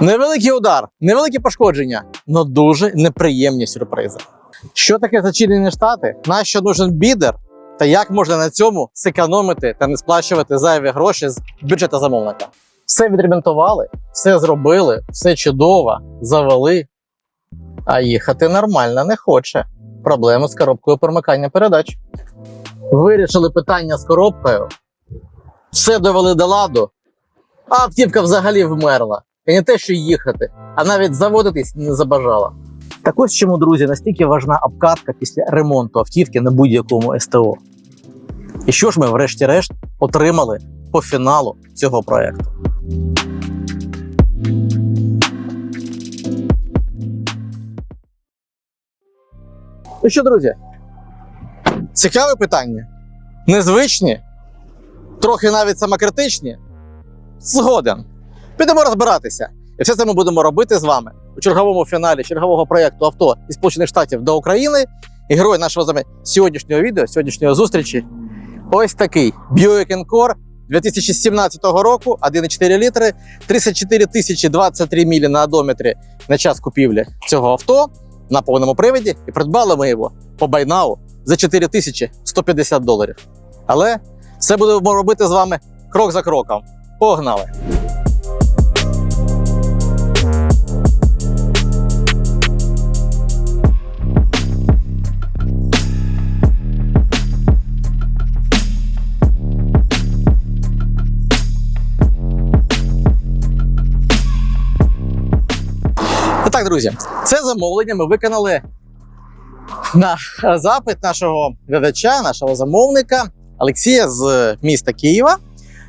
Невеликий удар, невеликі пошкодження, але дуже неприємні сюрпризи. Що таке зачинені штати? Нащо нужен бідер? Та як можна на цьому зекономити та не сплачувати зайві гроші з бюджету замовника? Все відремонтували, все зробили, все чудово, завели. А їхати нормально не хоче. Проблеми з коробкою перемикання передач. Вирішили питання з коробкою, все довели до ладу, а автівка взагалі вмерла. І не те, що їхати, а навіть заводитись не забажала. Так ось чому, друзі, настільки важна обкатка після ремонту автівки на будь-якому СТО. І що ж ми, врешті-решт, отримали по фіналу цього проекту? Ну що, друзі? Цікаве питання. Незвичні, трохи навіть самокритичні. Згоден. Підемо розбиратися. І все це ми будемо робити з вами у черговому фіналі чергового проєкту авто із Сполучених Штатів до України. І герой нашого вами сьогоднішнього відео, сьогоднішньої зустрічі. Ось такий Buick Encore 2017 року, 1,4 літри, 34 тисячі 23 мілі на одометрі на час купівлі цього авто на повному приводі. І придбали ми його по байнау за 4 тисячі 150 доларів. Але все будемо робити з вами крок за кроком. Погнали! Так, друзі, це замовлення ми виконали на запит нашого глядача, нашого замовника Олексія з міста Києва.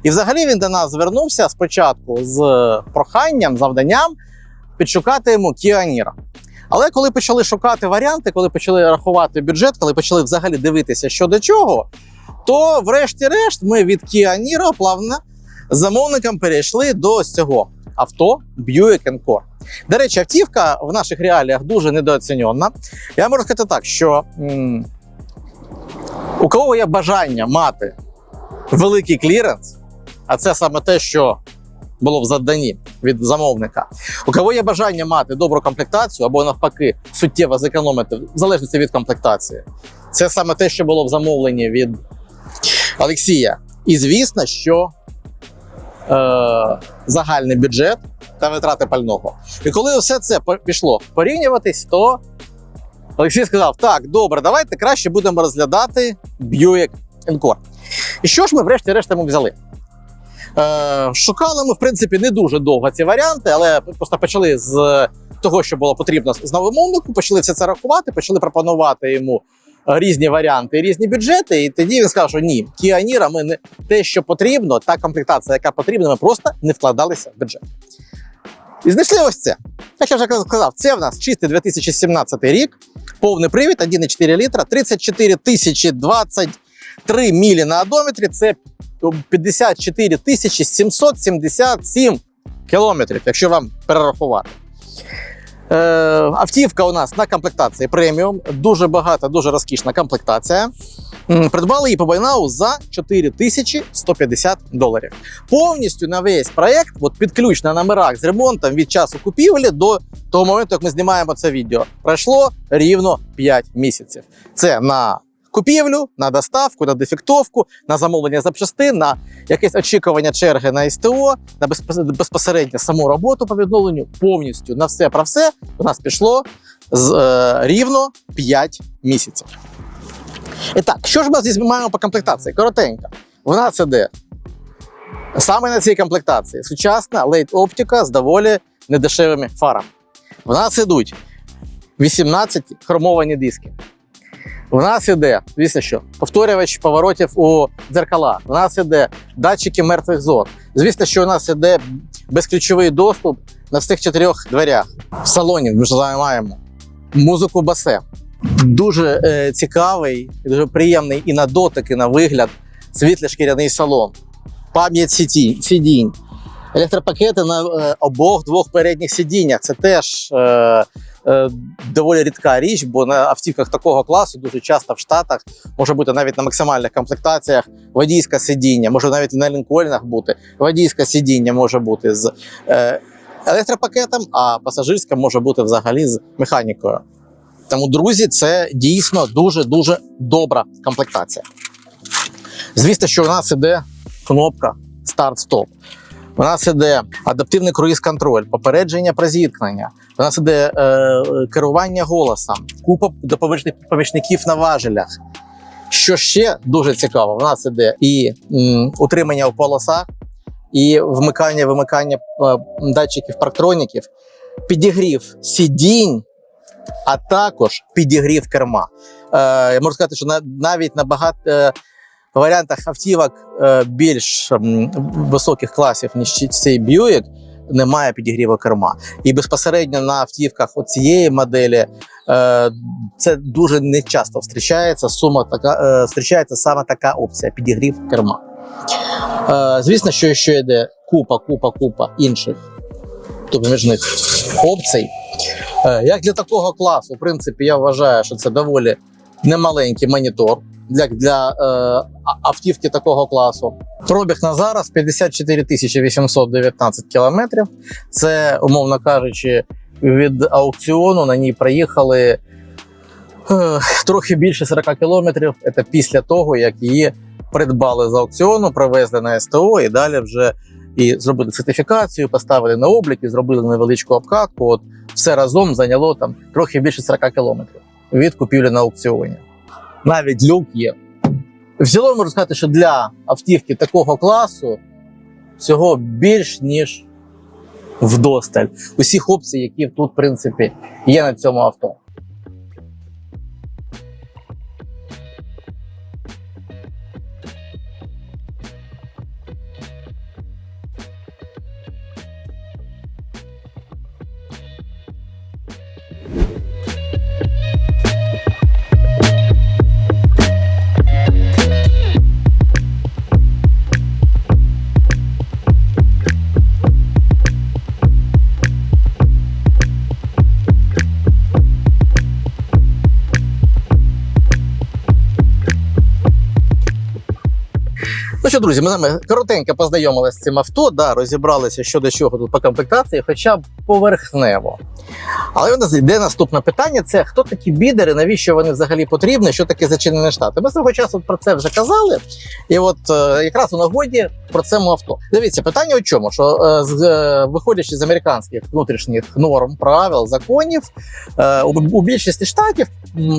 І взагалі він до нас звернувся спочатку з проханням, завданням підшукати йому Niro. Але коли почали шукати варіанти, коли почали рахувати бюджет, коли почали взагалі дивитися, що до чого, то врешті-решт ми від Niro плавно замовником перейшли до цього авто Buick Encore. До речі, автівка в наших реаліях дуже недооцінена. Я можу сказати так, що м, у кого є бажання мати великий кліренс, а це саме те, що було в заданні від замовника. У кого є бажання мати добру комплектацію або навпаки суттєво зекономити, в залежності від комплектації, це саме те, що було в замовленні від Олексія. І звісно, що е, загальний бюджет та витрати пального. І коли все це пішло порівнюватись, то Олексій сказав: так, добре, давайте краще будемо розглядати Buick Encore. І що ж ми врешті-решт йому взяли? Е, шукали ми, в принципі, не дуже довго ці варіанти, але просто почали з того, що було потрібно з новомовнику, почали все це рахувати, почали пропонувати йому різні варіанти, різні бюджети. І тоді він сказав, що ні, Niro ми не те, що потрібно, та комплектація, яка потрібна, ми просто не вкладалися в бюджет. І знайшли ось це. Як я вже сказав, це в нас чистий 2017 рік, повний привід, 1,4 літра, 34 тисячі 23 мілі на одометрі. Це 54 тисячі 777 кілометрів, якщо вам перерахувати. Е, автівка у нас на комплектації преміум, дуже багата, дуже розкішна комплектація. Придбали її по байнау за 4150 доларів. Повністю на весь проект, от під ключ на номерах з ремонтом від часу купівлі до того моменту, як ми знімаємо це відео, пройшло рівно 5 місяців. Це на купівлю, на доставку, на дефектовку, на замовлення запчастин, на якесь очікування черги на СТО, на безпос- безпосередньо саму роботу по відновленню, повністю на все про все у нас пішло з, е, рівно 5 місяців. І так, що ж ми здесь маємо по комплектації? Коротенько. В нас іде саме на цій комплектації сучасна лейт оптика з доволі недешевими фарами. В нас ідуть 18 хромовані диски. В нас іде, звісно що, повторювач поворотів у дзеркала. У нас іде датчики мертвих зон. Звісно, що у нас іде безключовий доступ на всіх чотирьох дверях. В салоні ми ж маємо музику басе. Дуже е, цікавий, дуже приємний і на дотик, і на вигляд світлий шкіряний салон. Пам'ять сидінь. Електропакети на е, обох двох передніх сидіннях. Це теж е, е, доволі рідка річ, бо на автівках такого класу дуже часто в Штатах може бути навіть на максимальних комплектаціях водійське сидіння, може навіть на лінкольнах бути. Водійське сидіння може бути з е, електропакетом, а пасажирська може бути взагалі з механікою. Тому, друзі, це дійсно дуже-дуже добра комплектація. Звісно, що у нас іде кнопка старт-стоп. У нас іде адаптивний круїз-контроль, попередження про зіткнення. У нас іде е, керування голосом, купа помічників на важелях. Що ще дуже цікаво, у нас іде і м, утримання в полосах, і вмикання вимикання е, датчиків парктроніків, підігрів сидінь, а також підігрів керма. Е, я можу сказати, що на, навіть на багато е, варіантах автівок е, більш високих класів, ніж цей Buick, немає підігріву керма. І безпосередньо на автівках цієї моделі е, це дуже не часто зустрічається. Сума така е, зустрічається саме така опція підігрів керма. Звісно, що ще йде купа, купа, купа інших допоміжних опцій. Е, як для такого класу, в принципі, я вважаю, що це доволі немаленький монітор для, для е, автівки такого класу. Пробіг на зараз 54 819 кілометрів. Це, умовно кажучи, від аукціону на ній проїхали е, трохи більше 40 кілометрів. Це після того, як її придбали з аукціону, привезли на СТО і далі вже і зробили сертифікацію, поставили на облік і зробили невеличку обкатку. От все разом зайняло там трохи більше 40 кілометрів від купівлі на аукціоні. Навіть люк є. В цілому можу сказати, що для автівки такого класу всього більш ніж вдосталь. Усіх опцій, які тут, в принципі, є на цьому авто. Що, друзі, ми з вами коротенько познайомилися з цим авто, да, розібралися щодо чого тут по комплектації, хоча б поверхнево. Але у нас йде наступне питання: це хто такі бідери, навіщо вони взагалі потрібні, що таке зачинені штати? Ми свого часу про це вже казали. І от е, якраз у нагоді про це авто. Дивіться, питання у чому? Що е, з, е, виходячи з американських внутрішніх норм, правил, законів, е, у, у більшості штатів,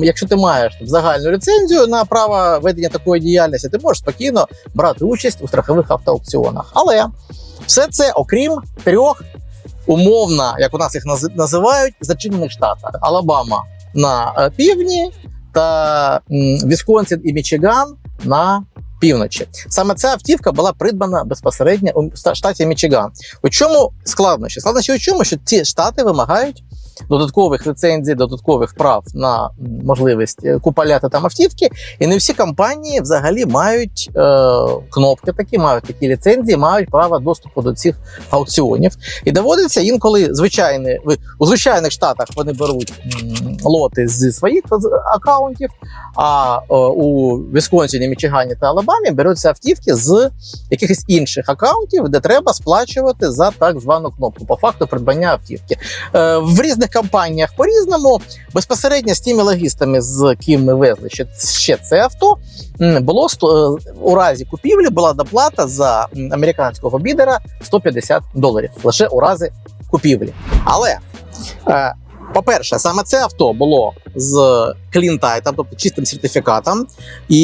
якщо ти маєш там, загальну ліцензію на право ведення такої діяльності, ти можеш спокійно брати участь у страхових автоаукціонах. Але все це окрім трьох умовно, як у нас їх нази- називають, зачинених штатів: Алабама на е, півдні та Вісконсін і Мічиган на півночі. Саме ця автівка була придбана безпосередньо у штаті Мічиган. У чому складнощі? Складнощі у чому, що ці штати вимагають додаткових ліцензій, додаткових прав на можливість е, купаляти там автівки, і не всі компанії взагалі мають е, кнопки такі, мають такі ліцензії, мають право доступу до цих аукціонів. І доводиться інколи звичайні у звичайних штатах вони беруть лоти зі своїх акаунтів, а е, у Вісконсіні, Мічигані та Алабамі беруться автівки з якихось інших акаунтів, де треба сплачувати за так звану кнопку по факту придбання автівки. Е, в різних компаніях по-різному. Безпосередньо з тими логістами, з ким ми везли ще, ще це авто, було е, у разі купівлі була доплата за американського бідера 150 доларів лише у разі купівлі. Але е, по-перше, саме це авто було з клінтайтом, тобто чистим сертифікатом, і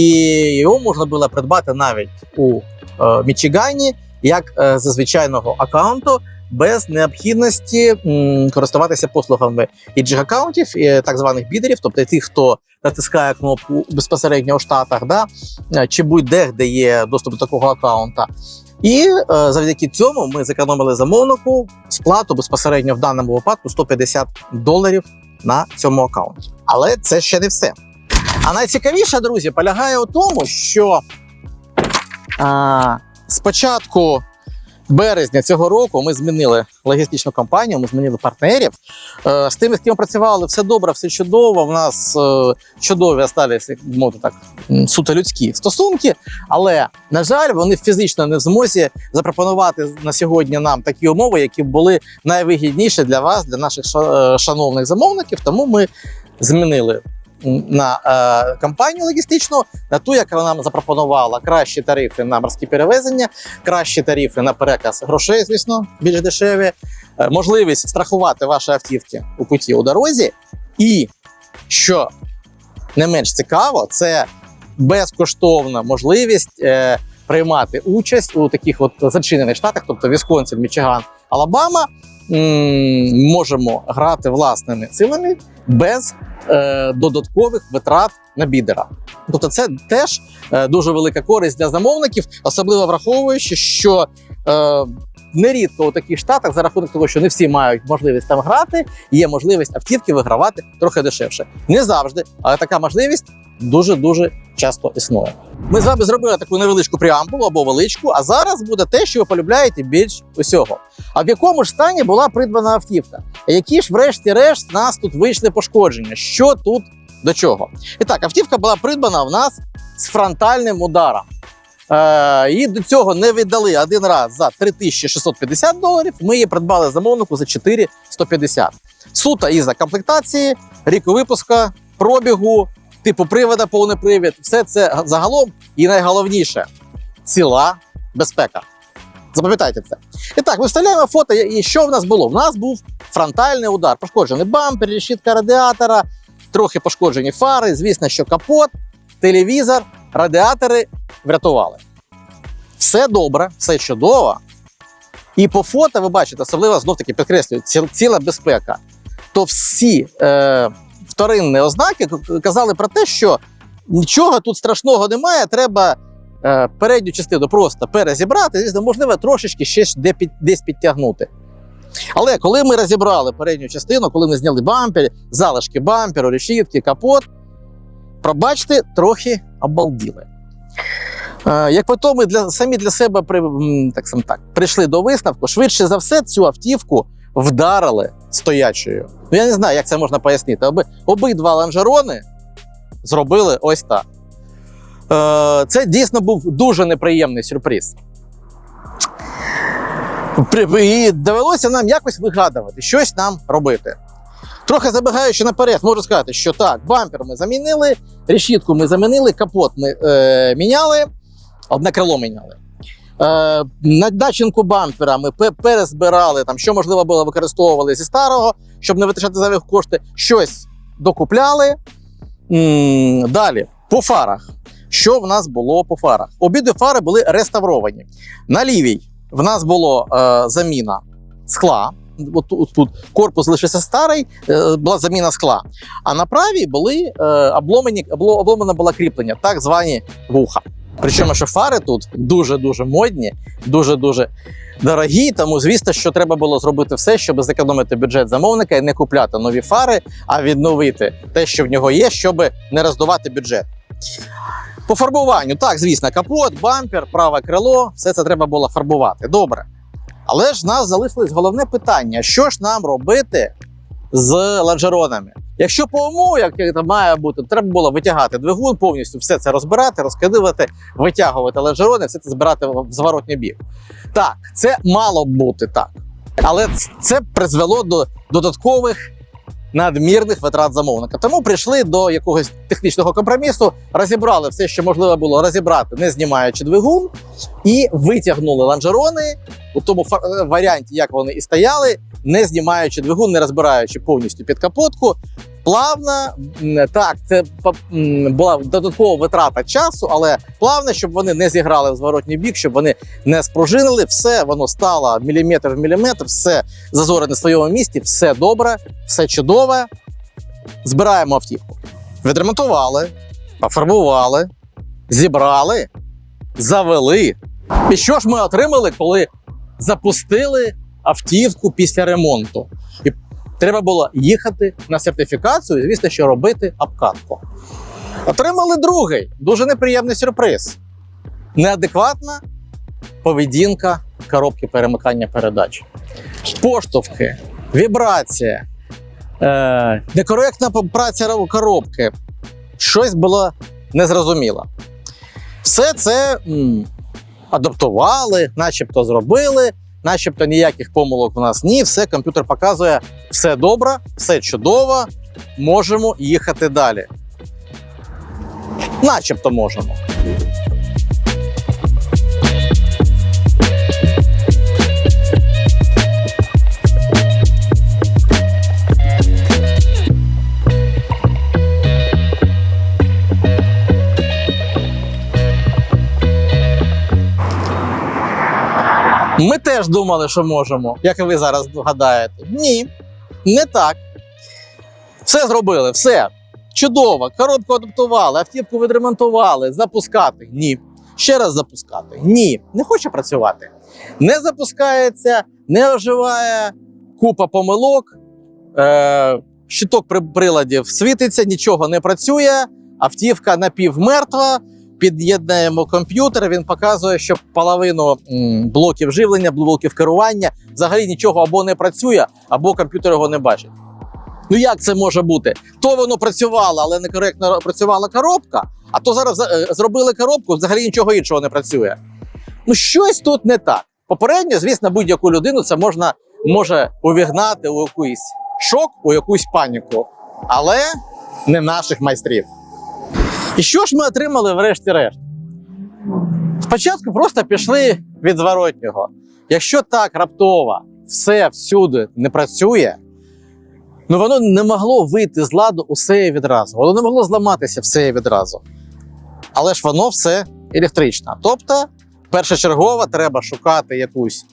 його можна було придбати навіть у е, Мічигані як е, за звичайного аккаунту. Без необхідності м, користуватися послугами іджих аккаунтів, і так званих бідерів, тобто тих, хто натискає кнопку безпосередньо у Штатах, да, е, чи будь-де, де є доступ до такого аккаунта. І е, завдяки цьому ми зекономили замовнику сплату безпосередньо в даному випадку 150 доларів на цьому аккаунті. Але це ще не все. А найцікавіше, друзі, полягає у тому, що а, спочатку березня цього року ми змінили логістичну компанію, ми змінили партнерів. Е, З тими, з ким працювали, все добре, все чудово. В нас е, чудові осталися, мовити так, суто людські стосунки. Але, на жаль, вони фізично не в змозі запропонувати на сьогодні нам такі умови, які були найвигідніші для вас, для наших е, шановних замовників. Тому ми змінили на е, компанію логістичну, на ту, яка нам запропонувала кращі тарифи на морські перевезення, кращі тарифи на переказ грошей, звісно, більш дешеві, е, можливість страхувати ваші автівки у путі у дорозі, і що не менш цікаво, це безкоштовна можливість е, приймати участь у таких от зачинених штатах, тобто Вісконсин, Мічиган, Алабама. Можемо грати власними силами без е, додаткових витрат на бідера. Тобто, це теж е, дуже велика користь для замовників, особливо враховуючи, що е, нерідко у таких штатах, за рахунок того, що не всі мають можливість там грати, є можливість автівки вигравати трохи дешевше. Не завжди, але така можливість дуже дуже часто існує. Ми з вами зробили таку невеличку преамбулу або величку, а зараз буде те, що ви полюбляєте більш усього. А в якому ж стані була придбана автівка? Які ж, врешті-решт, нас тут вийшли пошкодження? Що тут до чого? І так, автівка була придбана в нас з фронтальним ударом. Е, і до цього не віддали один раз за 3650 доларів. Ми її придбали замовнику за 4150. Суто із-за комплектації, ріку випуска, пробігу, типу привода, повний привід. Все це загалом і найголовніше ціла безпека. Запам'ятайте це. І так, ми вставляємо фото. І що в нас було? В нас був фронтальний удар, пошкоджений бампер, решітка радіатора, трохи пошкоджені фари. Звісно, що капот, телевізор, радіатори врятували. Все добре, все чудово. І по фото ви бачите, особливо знов таки підкреслюю, ціла безпека. То всі е, вторинні ознаки казали про те, що нічого тут страшного немає, треба е, передню частину просто перезібрати, звісно, можливо, трошечки ще де під, десь підтягнути. Але коли ми розібрали передню частину, коли ми зняли бампер, залишки бамперу, решітки, капот, пробачте, трохи обалділи. Е, Як потім ми для, самі для себе при, так, сам так, прийшли до висновку, швидше за все цю автівку вдарили стоячою. Ну, я не знаю, як це можна пояснити. Оби, обидва лонжерони зробили ось так. Е, Це дійсно був дуже неприємний сюрприз. І довелося нам якось вигадувати, щось нам робити. Трохи забігаючи наперед, можу сказати, що так, бампер ми замінили, решітку ми замінили, капот ми е, міняли, одне крило міняли. Е, на начинку бампера ми пе- перезбирали, там, що можливо було використовували зі старого, щоб не витрачати зайвих кошти, щось докупляли. Далі, по фарах. Що в нас було по фарах? Обидві фари були реставровані. На лівій в нас було е, заміна скла. От тут, тут корпус лишився старий, е, була заміна скла. А на правій були е, обломані, обло- обломане було кріплення, так звані вуха. Причому, що фари тут дуже-дуже модні, дуже-дуже дорогі. Тому, звісно, що треба було зробити все, щоб зекономити бюджет замовника і не купляти нові фари, а відновити те, що в нього є, щоб не роздувати бюджет. По фарбуванню, так, звісно, капот, бампер, праве крило, все це треба було фарбувати. Добре. Але ж нас залишилось головне питання: що ж нам робити з лонжеронами? Якщо по умові, як це має бути, треба було витягати двигун, повністю все це розбирати, розкидувати, витягувати лонжерони, все це збирати в зворотній бік. Так, це мало б бути так. Але це призвело до додаткових надмірних витрат замовника. Тому прийшли до якогось технічного компромісу, розібрали все, що можливо було розібрати, не знімаючи двигун, і витягнули лонжерони у тому е, варіанті, як вони і стояли, не знімаючи двигун, не розбираючи повністю під капотку. Плавно, так, це була додаткова витрата часу, але плавно, щоб вони не зіграли в зворотній бік, щоб вони не спружинили, все воно стало міліметр в міліметр, все зазори на своєму місці, все добре, все чудове. Збираємо автівку. Відремонтували, пофарбували, зібрали, завели. І що ж ми отримали, коли запустили автівку після ремонту? І треба було їхати на сертифікацію, і, звісно, що робити обкатку. Отримали другий дуже неприємний сюрприз. Неадекватна поведінка коробки перемикання передач. Поштовхи, вібрація, е, некоректна праця коробки. Щось було незрозуміло. Все це адаптували, начебто зробили, начебто ніяких помилок в нас ні. Все, комп'ютер показує, все добре, все чудово, можемо їхати далі. Начебто можемо. Ми теж думали, що можемо, як і ви зараз гадаєте. Ні, не так. Все зробили, все. Чудово. Коробку адаптували, автівку відремонтували, запускати. Ні. Ще раз запускати. Ні. Не хоче працювати. Не запускається, не оживає, купа помилок, е- щиток при- приладів світиться, нічого не працює, автівка напівмертва. Під'єднаємо комп'ютер, він показує, що половину блоків живлення, блоків керування взагалі нічого або не працює, або комп'ютер його не бачить. Ну як це може бути? То воно працювало, але некоректно працювала коробка, а то зараз е, зробили коробку, взагалі нічого іншого не працює. Ну, щось тут не так. Попередньо, звісно, будь-яку людину це можна може увігнати у якийсь шок, у якусь паніку, але не наших майстрів. І що ж ми отримали врешті-решт? Спочатку просто пішли від зворотнього. Якщо так раптово все всюди не працює, ну воно не могло вийти з ладу усе відразу. Воно не могло зламатися все відразу. Але ж воно все електричне. Тобто, першочергово треба шукати якусь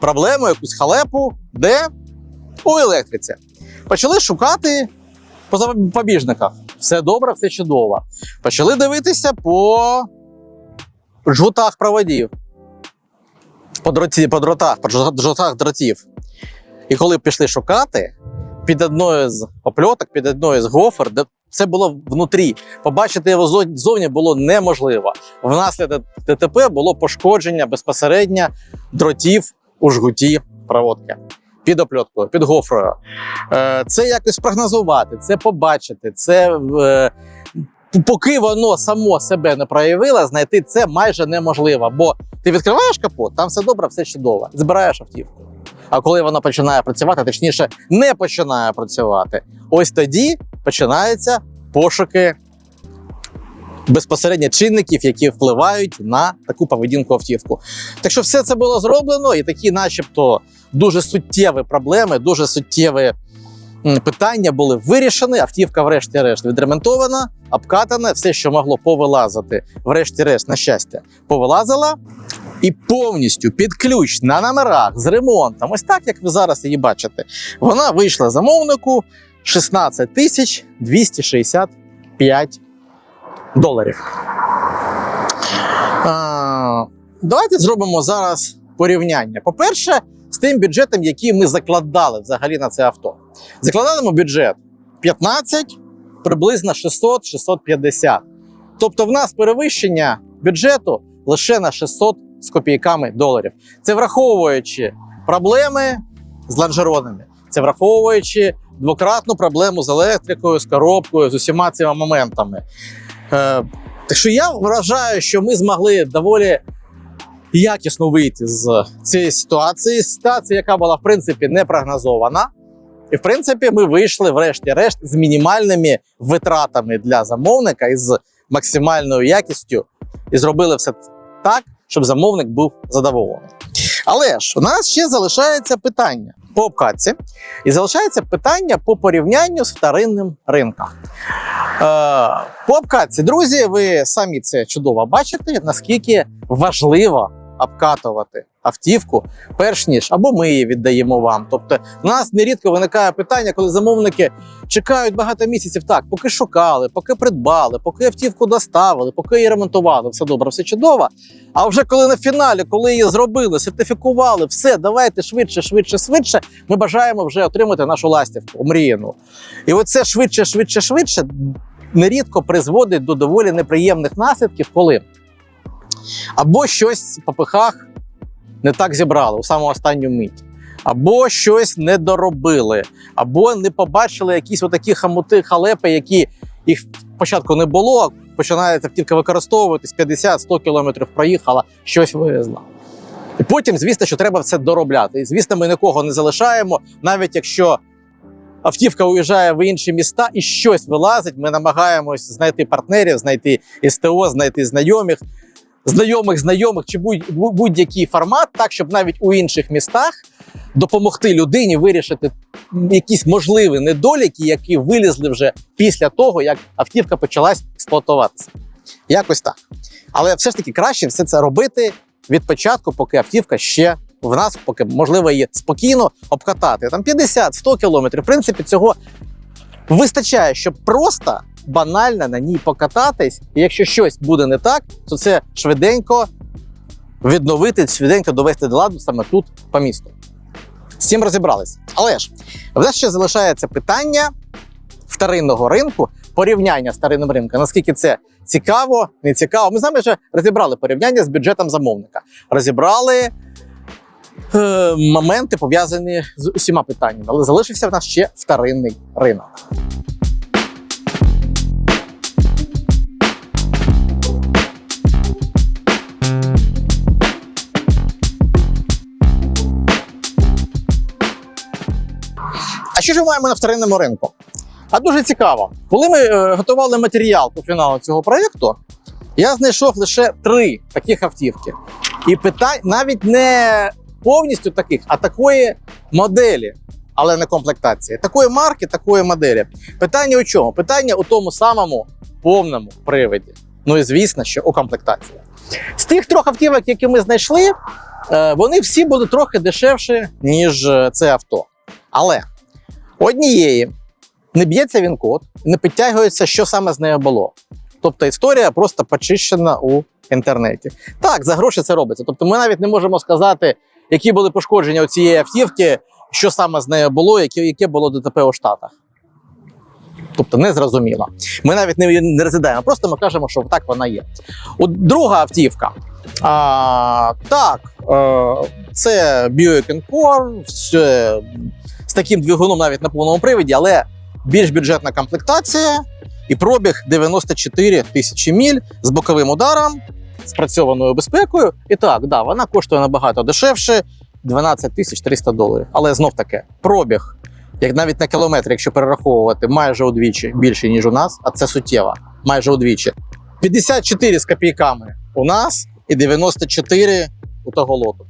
проблему, якусь халепу, де у електриці. Почали шукати по запобіжниках. Все добре, все чудово. Почали дивитися по жгутах проводів, по, дроті, по дротах, по жгу- жгутах дротів. І коли пішли шукати, під одною з опльоток, під одною з гофер, де це було внутрі. Побачити його зо- ззовні було неможливо. Внаслідок ДТП було пошкодження безпосередньо дротів у жгуті проводки. Під опльоткою, під гофрою. Е, Це якось прогнозувати, це побачити, це е, поки воно само себе не проявило, знайти це майже неможливо. Бо ти відкриваєш капот, там все добре, все чудово. Збираєш автівку. А коли вона починає працювати, точніше, не починає працювати, ось тоді починаються пошуки безпосередньо чинників, які впливають на таку поведінку автівку. Так що все це було зроблено, і такі, начебто, дуже суттєві проблеми, дуже суттєві питання були вирішені. Автівка, врешті-решт, відремонтована, обкатана, все, що могло повилазити, врешті-решт, на щастя, повилазила. І повністю під ключ на номерах з ремонтом, ось так як ви зараз її бачите, вона вийшла замовнику 16 тисяч 265 доларів. Давайте зробимо зараз порівняння. По-перше, з тим бюджетом, який ми закладали взагалі на це авто. Закладали ми бюджет 15, приблизно 600-650. Тобто, в нас перевищення бюджету лише на 600 з копійками доларів. Це враховуючи проблеми з лонжеронами, це враховуючи двократну проблему з електрикою, з коробкою, з усіма цими моментами. Е, так що я вважаю, що ми змогли доволі якісно вийти з цієї ситуації. Ситуація, яка була в принципі не прогнозована. І, в принципі, ми вийшли, врешті-решт, з мінімальними витратами для замовника і з максимальною якістю, і зробили все так, щоб замовник був задоволений. Але ж у нас ще залишається питання по обкатці, і залишається питання по порівнянню з вторинним ринком. Е, по обкатці, друзі, ви самі це чудово бачите, наскільки важливо обкатувати автівку, перш ніж або ми її віддаємо вам. Тобто, в нас нерідко виникає питання, коли замовники чекають багато місяців так, поки шукали, поки придбали, поки автівку доставили, поки її ремонтували, все добре, все чудово. А вже коли на фіналі, коли її зробили, сертифікували, все, давайте швидше, швидше, швидше. Ми бажаємо вже отримати нашу ластівку, омріяну. І оце швидше, швидше, швидше нерідко призводить до доволі неприємних наслідків, коли або щось в попихах не так зібрали у саму останню мить. Або щось не доробили, або не побачили якісь отакі хамути, халепи, які їх спочатку не було, починається автівка використовуватись 50-100 кілометрів проїхала, щось вивезла. І потім, звісно, що треба все доробляти. І звісно, ми нікого не залишаємо, навіть якщо автівка уїжджає в інші міста і щось вилазить, ми намагаємось знайти партнерів, знайти СТО, знайти знайомих, знайомих, знайомих чи будь- будь- будь-який формат, так щоб навіть у інших містах допомогти людині вирішити якісь можливі недоліки, які вилізли вже після того, як автівка почалась експлуатуватися. Якось так. Але все ж таки краще все це робити від початку, поки автівка ще в нас, поки можливо її спокійно обкатати. Там 50-100 кілометрів. В принципі, цього вистачає, щоб просто банально на ній покататись. І якщо щось буде не так, то це швиденько відновити, швиденько довести до ладу саме тут по місту. З цим розібрались. Але ж в нас ще залишається питання вторинного ринку, порівняння з старинним ринком. Наскільки це цікаво, не цікаво. Ми з вами вже розібрали порівняння з бюджетом замовника. Розібрали е, моменти, пов'язані з усіма питаннями. Але залишився в нас ще вторинний ринок. А що ж ми маємо на вторинному ринку? А дуже цікаво. Коли ми е, готували матеріал по фіналу цього проєкту, я знайшов лише три таких автівки. І питань навіть не повністю таких, а такої моделі, але не комплектації. Такої марки, такої моделі. Питання у чому? Питання у тому самому повному приводі. Ну і звісно, що у комплектації. З тих трьох автівок, які ми знайшли, е, вони всі були трохи дешевші, ніж е, це авто. Але однієї не б'ється він код, не підтягується, що саме з нею було. Тобто історія просто почищена у інтернеті. Так, за гроші це робиться. Тобто, ми навіть не можемо сказати, які були пошкодження у цієї автівки, що саме з нею було, яке, яке було ДТП у Штатах. Тобто не зрозуміло. Ми навіть не, не розглядаємо, просто ми кажемо, що так вона є. От друга автівка. А, так, е, це Buick Encore, з таким двигуном навіть на повному приводі, але більш бюджетна комплектація і пробіг 94 тисячі міль з боковим ударом, спрацьованою безпекою. І так, да, вона коштує набагато дешевше 12 тисяч 300 доларів. Але знов таки пробіг, як навіть на кілометр, якщо перераховувати, майже удвічі більше, ніж у нас, а це суттєво, майже удвічі. 54 з копійками у нас і 94 у того лоту.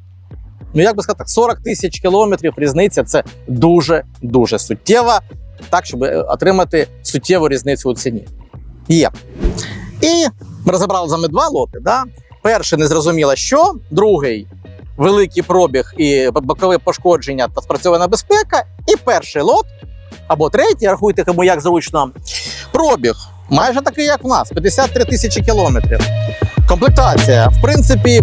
Ну, як би сказати, 40 тисяч кілометрів різниця це дуже дуже суттєва, так, щоб отримати суттєву різницю у ціні. Є. І ми розібрали з вами два лоти. Да? Перший незрозуміло що, другий великий пробіг і бокове пошкодження та спрацьована безпека. І перший лот, або третій, рахуйте кому як зручно. Пробіг майже такий, як в нас: 53 тисячі кілометрів. Комплектація, в принципі,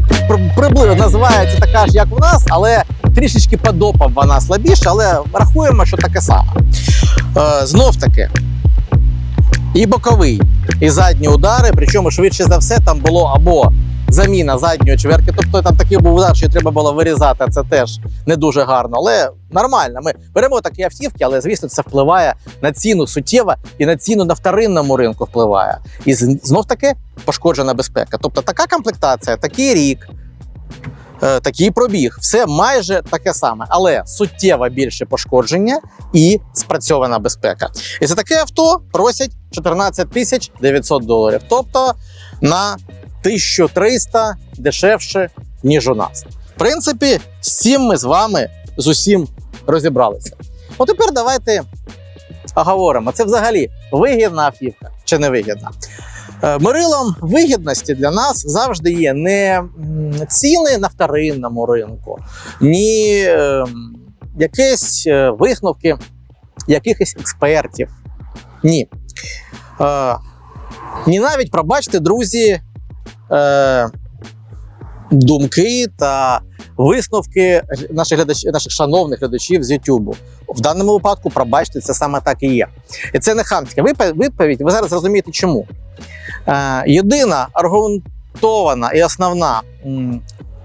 приблизно називається така ж, як в нас, але трішечки подопав вона слабіша, але рахуємо, що таке саме. Е, знов таки. І боковий, і задні удари, причому швидше за все там було або заміна задньої чверки, тобто там такий був удар, що треба було вирізати, це теж не дуже гарно. Але нормально. Ми беремо такі автівки, але звісно, це впливає на ціну суттєво і на ціну на вторинному ринку впливає. І знов таки пошкоджена безпека. Тобто така комплектація, такий рік. Е, Такий пробіг, все майже таке саме, але суттєво більше пошкодження і спрацьована безпека. І за таке авто просять 14 тисяч 900 доларів, тобто на 1300 дешевше, ніж у нас. В принципі, з цим ми з вами з усім розібралися. От тепер давайте поговоримо. Це взагалі вигідна автівка чи не вигідна? Е, Мирилом вигідності для нас завжди є не ціни на вторинному ринку, ні е, якісь е, висновки якихось експертів. Ні. Е, ні навіть, пробачте, друзі, е, думки та висновки наших глядачів, наших шановних глядачів з YouTube. В даному випадку, пробачте, це саме так і є. І це не хамська відповідь. Ви зараз зрозумієте, чому. Е, єдина аргументована і основна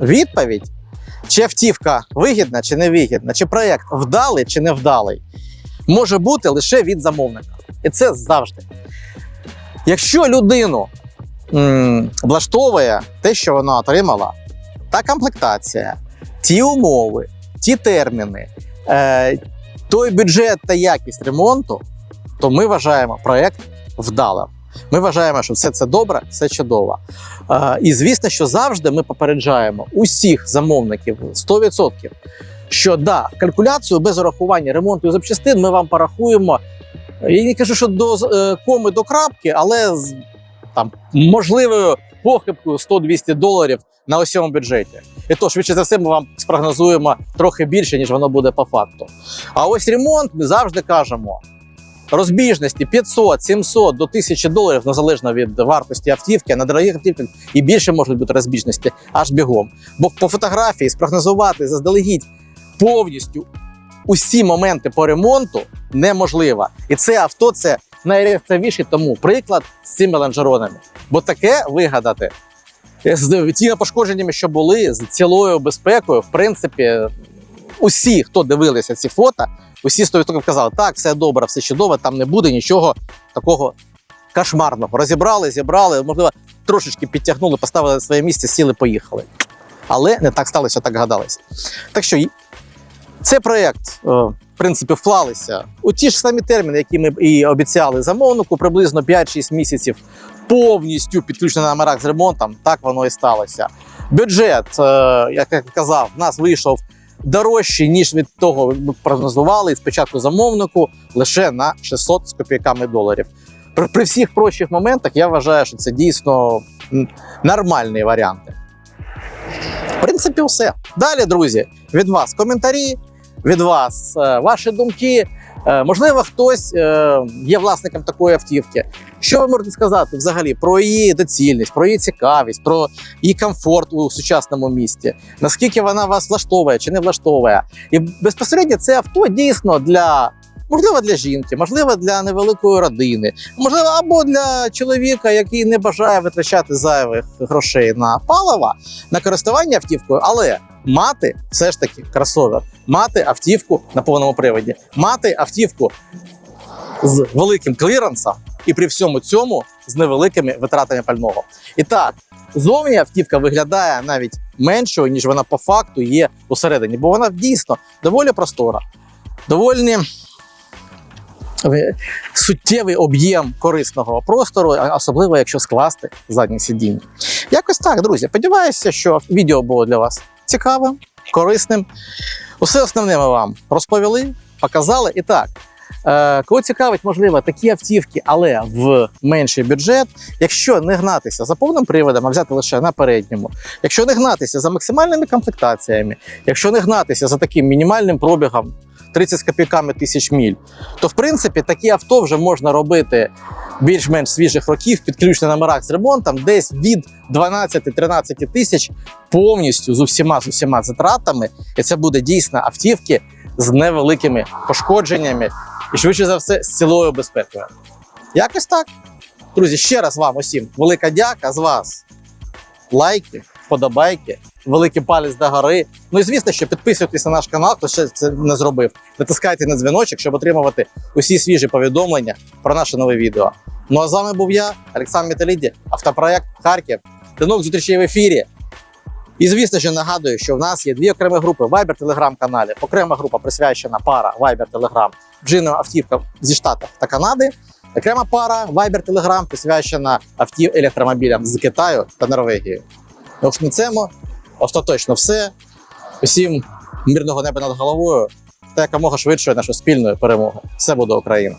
відповідь чи автівка вигідна чи не вигідна, чи проєкт вдалий чи не вдалий, може бути лише від замовника. І це завжди. Якщо людину влаштовує те, що вона отримала, та комплектація, ті умови, ті терміни, е, той бюджет та якість ремонту, то ми вважаємо проєкт вдалим. Ми вважаємо, що все це добре, все чудово. Е, і звісно, що завжди ми попереджаємо усіх замовників 100%, що да, калькуляцію без урахування ремонту і запчастин ми вам порахуємо. Я не кажу, що до е, коми до крапки, але там можливою похибкою 100-200 доларів на усьому бюджеті. І то, швидше за все, ми вам спрогнозуємо трохи більше, ніж воно буде по факту. А ось ремонт ми завжди кажемо. Розбіжності 500, 700 до 1000 доларів незалежно від вартості автівки, на дорогих автівках і більше можуть бути розбіжності аж бігом. Бо по фотографії спрогнозувати заздалегідь повністю усі моменти по ремонту неможливо. І це авто це найреактивніший тому приклад з цими лонжеронами. Бо таке вигадати з тими пошкодженнями, що були, з цілою безпекою, в принципі, усі, хто дивилися ці фото, усі 100% казали, так, все добре, все чудово, там не буде нічого такого кошмарного. Розібрали, зібрали, можливо, трошечки підтягнули, поставили на своє місце, сіли, поїхали. Але не так сталося, так гадалося. Так що цей проєкт, е, в принципі, вклалися у ті ж самі терміни, які ми і обіцяли замовнику, приблизно 5-6 місяців повністю підключено на номерах з ремонтом. Так воно і сталося. Бюджет, е, як я казав, в нас вийшов дорожчий, ніж від того ми прогнозували спочатку замовнику лише на 600 з копійками доларів. При, при всіх прочих моментах я вважаю, що це дійсно нормальні варіанти. В принципі, все. Далі, друзі, від вас коментарі, від вас е, ваші думки. Е, можливо, хтось е, є власником такої автівки. Що ви можете сказати взагалі про її доцільність, про її цікавість, про її комфорт у сучасному місті? Наскільки вона вас влаштовує чи не влаштовує? І безпосередньо це авто дійсно для. Можливо, для жінки, можливо, для невеликої родини, можливо, або для чоловіка, який не бажає витрачати зайвих грошей на паливо, на користування автівкою, але мати все ж таки кросовер, мати автівку на повному приводі, мати автівку з великим кліренсом і при всьому цьому з невеликими витратами пального. І так, зовні автівка виглядає навіть меншою, ніж вона по факту є усередині, бо вона дійсно доволі простора, доволі суттєвий об'єм корисного простору, особливо якщо скласти заднє сидіння. Якось так, друзі. Сподіваюся, що відео було для вас цікавим, корисним. Усе основне ми вам розповіли, показали. І так, е, кого цікавить, можливо, такі автівки, але в менший бюджет, якщо не гнатися за повним приводом, а взяти лише на передньому, якщо не гнатися за максимальними комплектаціями, якщо не гнатися за таким мінімальним пробігом 30 з копійками тисяч міль, то в принципі такі авто вже можна робити більш-менш свіжих років, підключені на номерах з ремонтом, десь від 12-13 тисяч повністю з усіма з усіма затратами. І це буде дійсно автівки з невеликими пошкодженнями і швидше за все з цілою безпекою. Якось так. Друзі, ще раз вам усім велика дяка з вас. Лайки, вподобайки, великий палець до гори. Ну і звісно, що підписуйтесь на наш канал, хто ще це не зробив. Натискайте на дзвіночок, щоб отримувати усі свіжі повідомлення про наше нове відео. Ну а з вами був я, Олександр Металіді, автопроект Харків. До нових зустрічей в ефірі. І звісно, що нагадую, що в нас є дві окремі групи Viber Telegram каналі. Окрема група присвячена пара Viber Telegram Джина автівка зі Штатів та Канади. Окрема пара Viber Telegram присвячена автів електромобілям з Китаю та Норвегії. На остаточно все. Усім мирного неба над головою та якомога швидше нашу спільну перемогу. Все буде Україна!